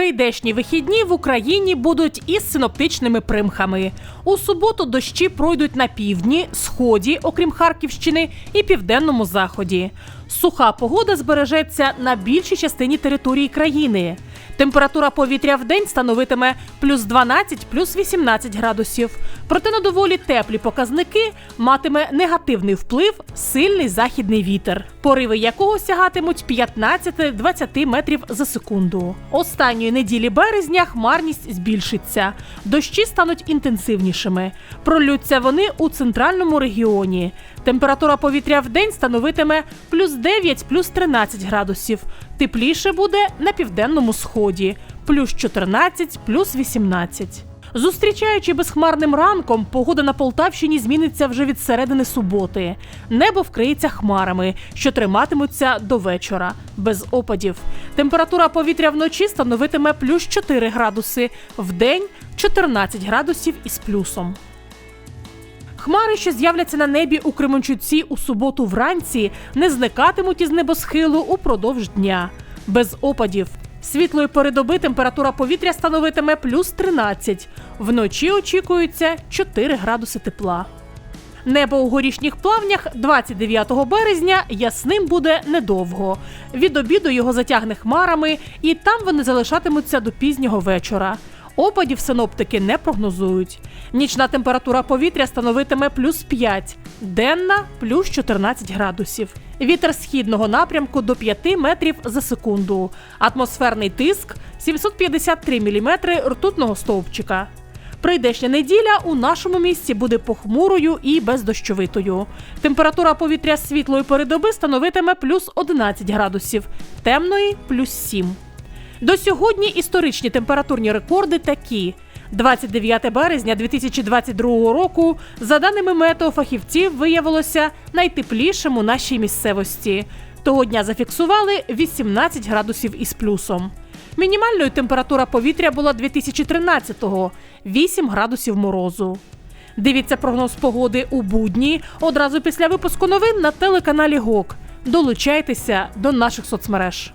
прийдешні вихідні в Україні будуть із синоптичними примхами. У суботу дощі пройдуть на півдні, сході, окрім Харківщини, і південному заході. Суха погода збережеться на більшій частині території країни. Температура повітря в день становитиме плюс 12, плюс 18 градусів. Проте на доволі теплі показники матиме негативний вплив сильний західний вітер, пориви якого сягатимуть 15-20 метрів за секунду. Останньої неділі березня хмарність збільшиться. Дощі стануть інтенсивнішими. Пролються вони у центральному регіоні. Температура повітря в день становитиме плюс 9, плюс 13 градусів. Тепліше буде на південному сході плюс 14, плюс 18. Зустрічаючи безхмарним ранком, погода на Полтавщині зміниться вже від середини суботи. Небо вкриється хмарами, що триматимуться до вечора, без опадів. Температура повітря вночі становитиме плюс 4 градуси, вдень 14 градусів із плюсом. Хмари, що з'являться на небі у Кременчуці у суботу вранці, не зникатимуть із небосхилу упродовж дня. Без опадів. Світлої пори доби температура повітря становитиме плюс 13. Вночі очікується 4 градуси тепла. Небо у горішніх плавнях 29 березня ясним буде недовго. Від обіду його затягне хмарами, і там вони залишатимуться до пізнього вечора. Опадів синоптики не прогнозують. Нічна температура повітря становитиме плюс 5, денна плюс 14 градусів. Вітер східного напрямку до 5 метрів за секунду. Атмосферний тиск 753 міліметри ртутного стовпчика. Прийдешня неділя у нашому місті буде похмурою і бездощовитою. Температура повітря світлої передоби становитиме плюс 11 градусів, темної плюс 7. До сьогодні історичні температурні рекорди такі. 29 березня 2022 року, за даними метеофахівців, виявилося найтеплішим у нашій місцевості. Того дня зафіксували 18 градусів із плюсом. Мінімальною температура повітря була 2013-го – 8 градусів морозу. Дивіться прогноз погоди у будні одразу після випуску новин на телеканалі ГОК. Долучайтеся до наших соцмереж.